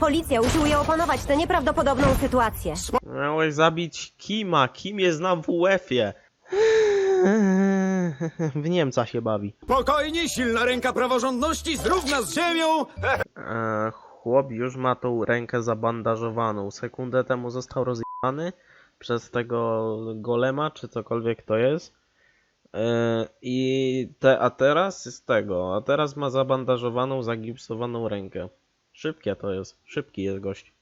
Policja usiłuje opanować tę nieprawdopodobną sytuację. Miałeś zabić Kima. Kim jest na WF-ie? W Niemca się bawi. Spokojnie, silna ręka praworządności zrówna z ziemią! E, chłop już ma tą rękę zabandażowaną. Sekundę temu został rozjebany przez tego golema, czy cokolwiek to jest. E, I te, a teraz jest tego, a teraz ma zabandażowaną, zagipsowaną rękę. Szybkie to jest, szybki jest gość.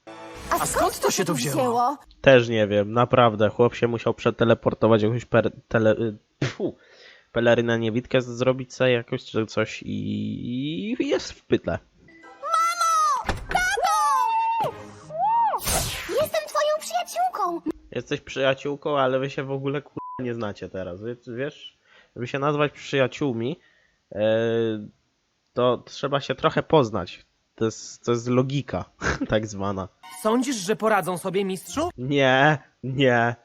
A skąd to się tu wzięło? Też nie wiem, naprawdę. Chłop się musiał przeteleportować jakąś per, tele, y, pfu, pelerynę niewidkę zrobić sobie jakoś czy coś i, i jest w pytle. Jestem twoją przyjaciółką! Jesteś przyjaciółką, ale wy się w ogóle kur... nie znacie teraz. Wy- Wiesz, żeby się nazwać przyjaciółmi, e, to trzeba się trochę poznać. To jest, to jest logika, tak zwana. Sądzisz, że poradzą sobie, mistrzu? Nie, nie.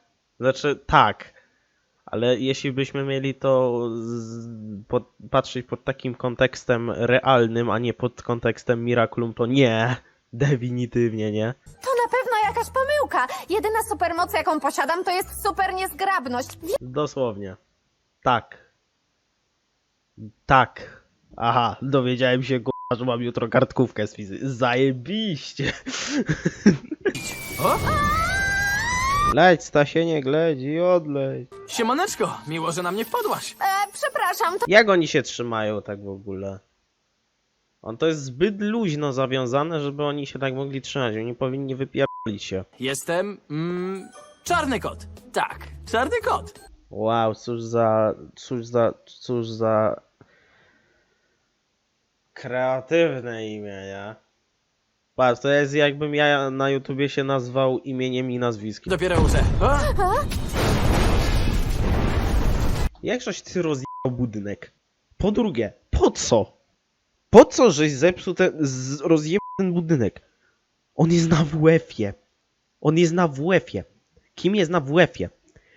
Znaczy, tak. Ale jeśli byśmy mieli to z, pod, patrzeć pod takim kontekstem realnym, a nie pod kontekstem Miraculum, to nie. Definitywnie nie. To na pewno jakaś pomyłka. Jedyna supermoc, jaką posiadam, to jest super niezgrabność. Dosłownie. Tak. Tak. Aha, dowiedziałem się, k***a, że mam jutro kartkówkę z fizy. Zajebiście. O? Leć, Stasienie, gleć i odleć. Siemaneczko, miło, że na mnie wpadłaś. E, przepraszam, to Jak oni się trzymają tak w ogóle? On to jest zbyt luźno zawiązane, żeby oni się tak mogli trzymać. Oni powinni wypierdolić się. Jestem... Mm, czarny kot. Tak, czarny kot. Wow, cóż za... cóż za... cóż za... Kreatywne imię, nie? Patrz, to jest jakbym ja na YouTubie się nazwał imieniem i nazwiskiem. Dopiero uczę. O? Jakżeś ty rozjechał budynek? Po drugie, po co? Po co żeś zepsuł ten, z- rozjebał ten budynek? On jest na WF-ie. On jest na WF-ie. Kim jest na WF-ie?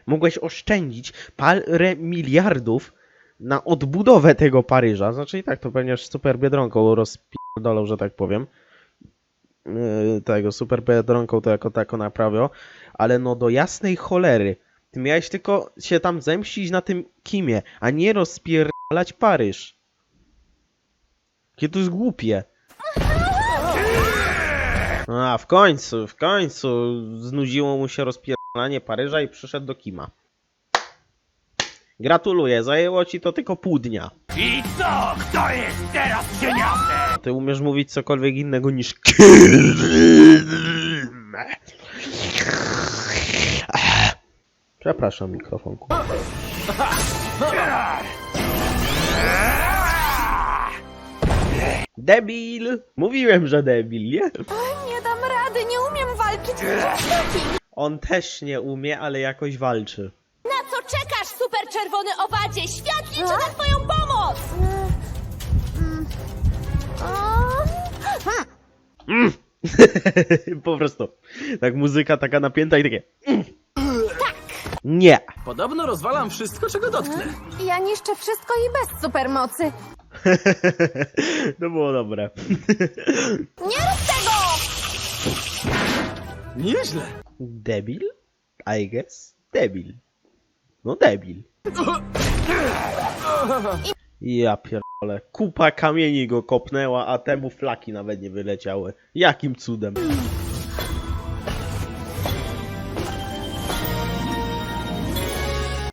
Mogłeś oszczędzić parę miliardów na odbudowę tego Paryża. Znaczy i tak to pewnie super biedronką rozpierdolą, że tak powiem. Yy, tego super biedronką to jako tako naprawią. Ale no do jasnej cholery. Ty miałeś tylko się tam zemścić na tym Kimie, a nie rozpierdalać Paryż. Jakie to jest głupie. A, w końcu, w końcu znudziło mu się rozpierdalanie Paryża i przyszedł do Kima. Gratuluję, zajęło ci to tylko pół dnia. I co? Kto jest teraz genialny? Ty umiesz mówić cokolwiek innego niż. Przepraszam, mikrofonku. Debil! Mówiłem, że debil, nie? nie dam rady, nie umiem walczyć z. On też nie umie, ale jakoś walczy. Czekasz, super czerwony owadzie? Świat liczy na twoją pomoc! po prostu. Tak muzyka taka napięta i takie. Tak! Nie! Podobno rozwalam wszystko, czego dotknę. Ja niszczę wszystko i bez supermocy. to było dobre. Nie rób tego! Nieźle. Debil? I guess. Debil. No debil. Ja pierdolę. Kupa kamieni go kopnęła, a temu flaki nawet nie wyleciały. Jakim cudem?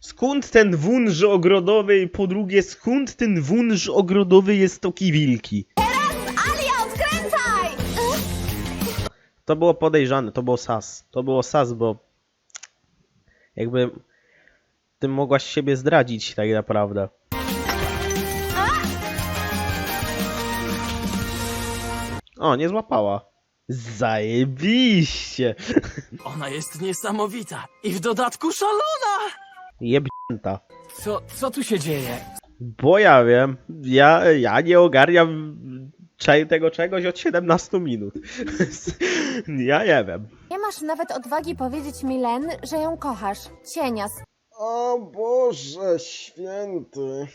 Skąd ten wunż ogrodowy i po drugie skąd ten wunż ogrodowy jest toki wilki? To było podejrzane, to było sas. To było sas, bo jakby ty mogłaś siebie zdradzić tak naprawdę. O, nie złapała. Zajebiście! Ona jest niesamowita. I w dodatku szalona. Jebnięta. Co, co tu się dzieje? Bo ja wiem, ja, ja nie ogarniam cze- tego czegoś od 17 minut. ja nie wiem. Nie masz nawet odwagi powiedzieć Milen, że ją kochasz. Cienias. O Boże święty.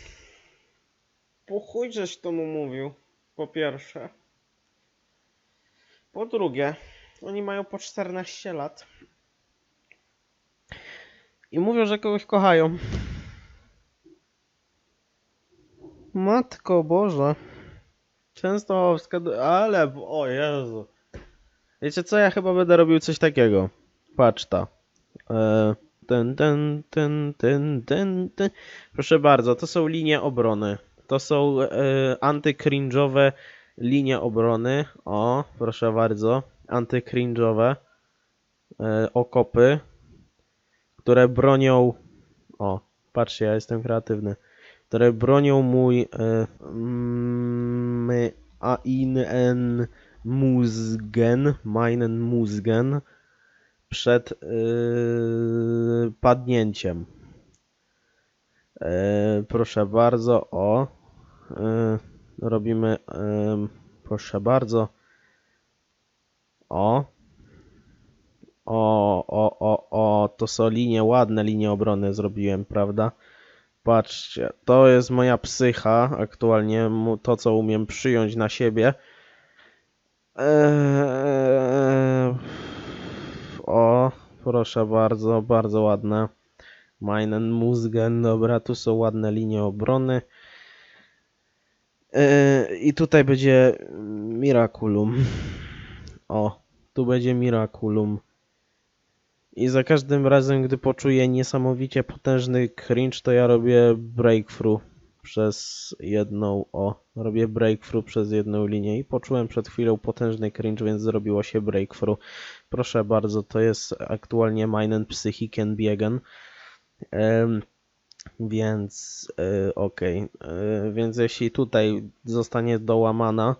Po chuj żeś to mu mówił, po pierwsze. Po drugie, oni mają po 14 lat. I mówią, że kogoś kochają. Matko Boże. Częstochowska, ale, o Jezu. Wiecie co, ja chyba będę robił coś takiego. Patrz ta. E, ten, ten, ten, ten, ten, ten. Proszę bardzo, to są linie obrony. To są e, antykringe'owe linie obrony. O, proszę bardzo. Antykringe'owe e, okopy, które bronią. O, patrzcie, ja jestem kreatywny. Które bronią mój e, mm, a in en Muzgen, meinen Muzgen przed yy, padnięciem. E, proszę bardzo, o. e, robimy, em, proszę bardzo. O. O, o, o, o, to są linie, ładne linie obrony zrobiłem, prawda? Patrzcie, to jest moja psycha, aktualnie to, co umiem przyjąć na siebie. Eee, o, proszę bardzo, bardzo ładne. Meinen Musgen, dobra, tu są ładne linie obrony. Eee, I tutaj będzie Miraculum. O, tu będzie Miraculum. I za każdym razem, gdy poczuję niesamowicie potężny cringe, to ja robię breakthrough przez jedną, o, robię breakthrough przez jedną linię i poczułem przed chwilą potężny cringe, więc zrobiło się breakthrough. Proszę bardzo, to jest aktualnie meinen Psychiken Biegen. Em, więc e, okej, E, więc jeśli tutaj zostanie dołamana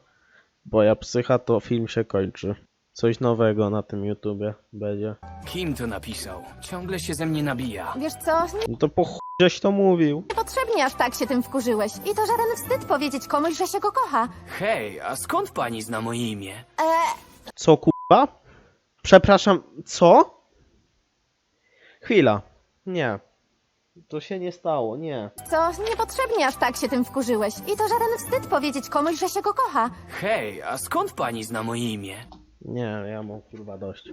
moja psycha, to film się kończy. Coś nowego na tym YouTubie będzie. Kim to napisał? Ciągle się ze mnie nabija. Wiesz co, No to po chuj żeś to mówił. niepotrzebnie aż tak się tym wkurzyłeś. I to żaden wstyd powiedzieć komuś, że się go kocha. Hej, a skąd pani zna moje imię? Co kurwa? Przepraszam, co? Chwila. Nie. To się nie stało, nie. Co, niepotrzebnie aż tak się tym wkurzyłeś. I to żaden wstyd powiedzieć komuś, że się go kocha. Hej, a skąd pani zna moje imię? Nie, ja mam kurwa dość.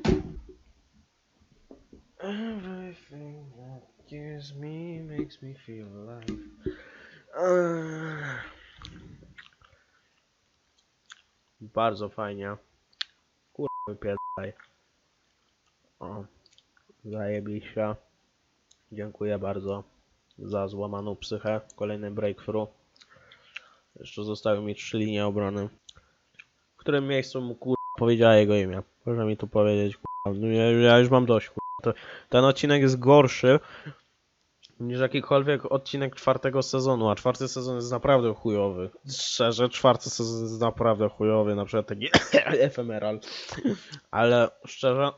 Everything that gives me makes me feel alive. Bardzo fajnie. Kurwa wypierdaj. O, zajebiście. Dziękuję bardzo za złamaną psychę. Kolejny breakthrough. Jeszcze zostały mi trzy linie obrony. W którym miejscu mu kur... powiedziała jego imię. Proszę mi tu powiedzieć. No ja, ja już mam dość. To, ten odcinek jest gorszy niż jakikolwiek odcinek czwartego sezonu, a czwarty sezon jest naprawdę chujowy. Szczerze, czwarty sezon jest naprawdę chujowy, na przykład taki Ephemeral. Ale szczerze,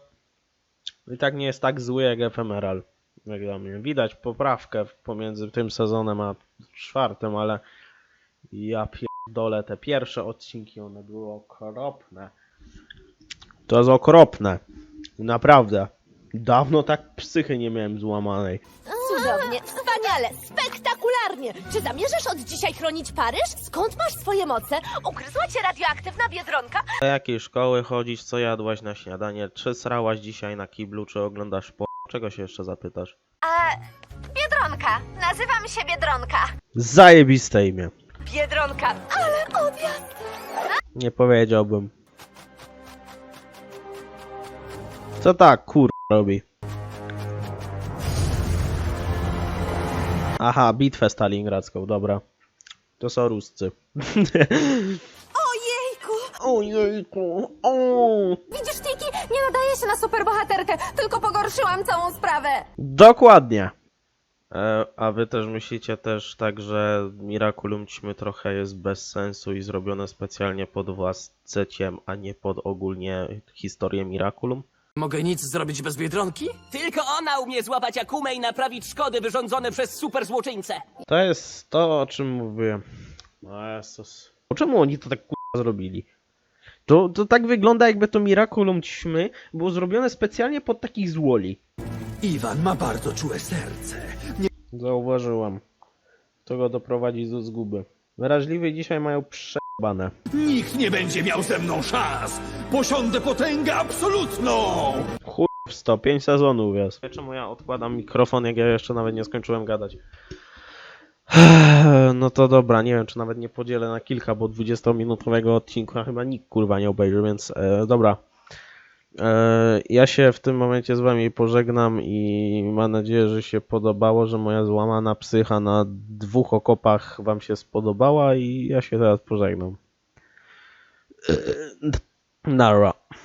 i tak nie jest tak zły jak Ephemeral. Jak dla mnie. Widać poprawkę pomiędzy tym sezonem a czwartym, ale ja pierdolę te pierwsze odcinki, one były okropne. To jest okropne. Naprawdę. Dawno tak psychy nie miałem złamanej. Cudownie, wspaniale, spektakularnie! Czy zamierzasz od dzisiaj chronić Paryż? Skąd masz swoje moce? Ugryzła cię radioaktywna biedronka? Do jakiej szkoły chodzisz? Co jadłaś na śniadanie? Czy srałaś dzisiaj na kiblu? Czy oglądasz po... Czego się jeszcze zapytasz? A, Biedronka. Nazywam się Biedronka. Zajebiste imię. Biedronka, ale odjazd! Nie powiedziałbym. Co tak kur... robi? Aha, bitwę stalingradzką, dobra. To są Ruscy. Ojejku! Ojejku, o! Widzisz, Tiki, nie nadaje się na superbohaterkę, tylko pogorszyłam całą sprawę. Dokładnie. E, a wy też myślicie też tak, że Miraculum ćmy trochę jest bez sensu i zrobione specjalnie pod was ceciem, a nie pod ogólnie historię Miraculum? Mogę nic zrobić bez biedronki? Tylko ona umie złapać Akumę i naprawić szkody wyrządzone przez super złoczyńcę. To jest to, o czym mówiłem. O Jezus. Czemu oni to tak kurwa zrobili? To, to tak wygląda, jakby to Miraculum ćmy było zrobione specjalnie pod takich złoli. Iwan ma bardzo czułe serce. Zauważyłem. To go doprowadzi do zguby. Wrażliwi dzisiaj mają prze bane. Nikt nie będzie miał ze mną szans! Posiądę potęgę absolutną! Chuj w 105 sezonów jest. Czemu ja odkładam mikrofon, jak ja jeszcze nawet nie skończyłem gadać? No to dobra, nie wiem, czy nawet nie podzielę na kilka, bo 20-minutowego odcinka chyba nikt kurwa nie obejrzy, więc e, dobra. E, ja się w tym momencie z wami pożegnam i mam nadzieję, że się podobało, że moja złamana psycha na dwóch okopach wam się spodobała i ja się teraz pożegnam. Nara.